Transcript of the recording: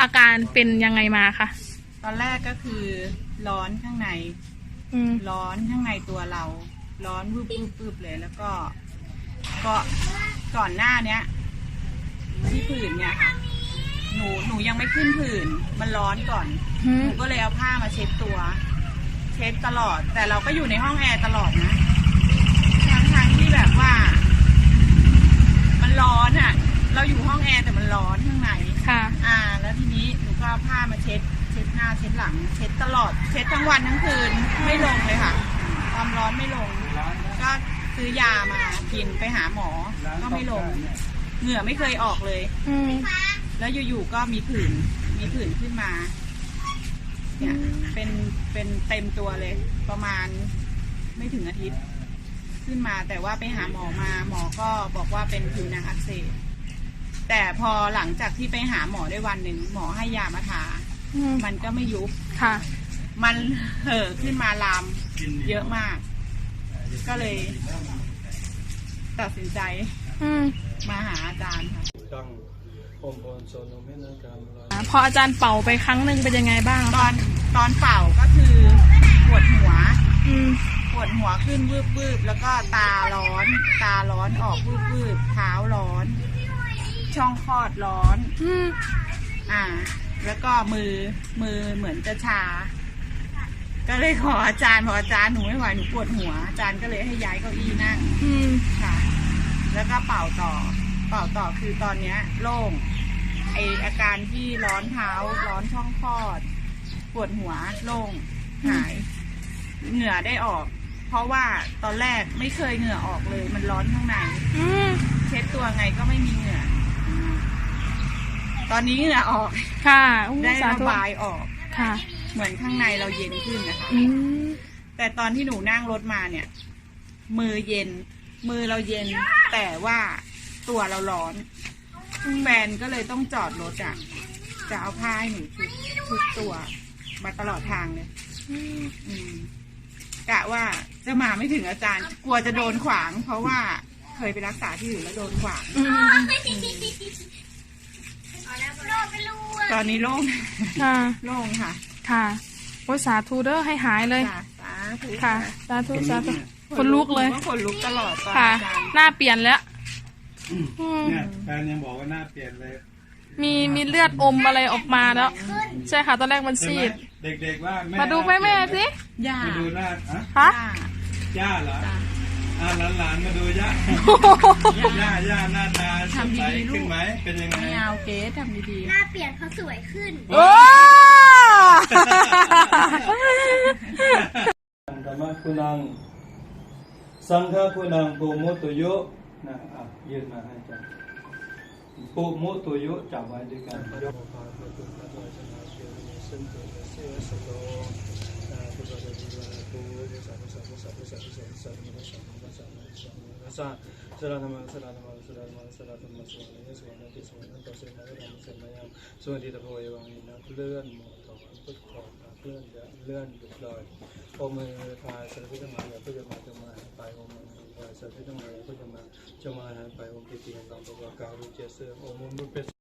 อาการเป็นยังไงมาคะตอนแรกก็คือร้อนข้างใน อืมร้อนข้างในตัวเรา ร้อนวืบวืบวืบเลยแล้วก็ ก็ก่อนหน้าเนี้ย ที่ผื่นเนี่ยค่ะหนูหนูยังไม่ขึ้นผื่นมันร้อนก่อน หืหมนูก็เลยเอาผ้ามาเช็ดตัว เช็ดตลอด แต่เราก็อยู่ในห้องแอร์ตลอดนะทั้งทั้งที่แบบว่า มันร้อนอะ่ะ เราอยู่ห้องแอร์แต่มันร้อนข้างใน ผ้ามาเช็ด เช็ดหน้าเช็ดหลัง เช็ดตลอด เช็ดทั้งวันทั้งคืนไม่ลงเลยค่ะ ความร้อนไม่ลง ก็ซื้อยามากินไปหาหมอ ก็ไม่ลง เหงื่อไม่เคยออกเลย อืมแล้วอยู่ๆก็มีผื่น มีผื่นขึ้นมา เนี่ย เป็น เป็นเต็มตัวเลย ประมาณไม่ถึงอาทิตย์ ขึ้นมาแต่ว่าไปหาหมอมา หมอก็บอกว่าเป็นผิวหนังอักเสบ แต่พอหลังจากที่ไปหาหมอได้วันหนึ่งหมอให้ยามาทา อืมมันก็ไม่ยุบ ค่ะ มันเห่อะขึ้นมาลามเยอะมาก ก็เลย ตัดสินใจอืมมาหาอาจารย์ค่ะตั้งองค์กรโซนมให้นักการเวลาอ่าพออาจารย์เป่าไปครั้งหนึ่งเป็นยังไงบ้างตอนตอนเป่าก็คือปวดหัว อืมปวดหัวขึ้นวืบวืบแล้วก็ตาร้อน ตาร้อนออกวืบวืบเท้าร้อน ช่องคลอดร้อน อืมอ่า แล้วก็มือมือเหมือนจะชา ก็เลยขออาจารย์บอกอาจารย์หนูไม่ไหวหนูปวดหัว อาจารย์ก็เลยให้ย้ายเก้าอี้นั่งอืมค่ะ แล้วก็เป่าต่อ เป่าต่อคือตอนเนี้ย โล่งไออาการที่ร้อนเท้าร้อนช่องคลอด ปวดหัวโล่งหาย เหงื่อได้ออก เพราะว่าตอนแรกไม่เคยเหงื่อออกเลย มันร้อนข้างใน อืมเช็ดตัวไงก็ไม่มีเหงื่อ ตอนนี้เหงื่อออกค่ะอู้ได้สาระธุบายออก ค่ะเหมือนข้างในเราเย็นขึ้นนะคะ อืมแต่ตอนที่หนูนั่งรถมาเนี่ย มือเย็น มือเราเย็น แต่ว่าตัวเราร้อนแฟนก็เลยต้องจอดรถอะจะเอาผ้าให้หนูชุบชุบตัว มาตลอดทางเลยอืมกะว่าจะมาไม่ถึงอาจารย์ กลัวจะโดนขวาง เพราะว่าเคยไปรักษาที่อื่นแล้วโดนขวาง อืม ตอนนี้โล่งค่ะ โล่งค่ะค่ะโอ้ยสาธุเด้อให้หายเลยจ้ะสาธุค่ะ สาธุสาธุคนลุกเลยหนูคนลุกตลอดตอนค่ะ อาจารย์หน้าเปลี่ยนแล้วอืมเนี่ยแฟนยังบอกว่าหน้าเปลี่ยนเลยมีมีเลือดอมอะไรออกมาแล้ว ใช่ค่ะ ตอนแรกมันใช่ซีไหมด เด็กๆว่าแม่มาดูแม่แม่สิ ย่ามาดูหน้าอะฮะย่าย่าเหรอจ้ะ อ่าหลานๆมาดูย่าย่าย่าหน้าตาสดใสขึ้นไหมเป็นยังไงไม่เอาเก๋ทำดีหน้าเปลี่ยนเขาสวยขึ้นโอ้ธรรมะคุณังสังฆคุณังปูมุตุยุนะอะยืนมาให้จังปูมุตุยุจับไว้ด้วยกันยกพาพระตุพระวจนะเชียวในสันติเสสโล सतु सतु सतु सतु शम शम सा सलातम सलातम सलातम सलातम सुवर्ण सुवर्ण के सुवर्ण तो से नगर हम से मयाम सुवर्ण तो भवे वांग ना कुलन मो तो पुत को ना कुलन जा लन लॉय ओ मे पा सर्व के मा या पुत मा के मा पा ओ मे पा सर्व के मा या पुत मा जमा है पा ओ के तीन नाम भगवान का रूप जैसे ओ मुंबई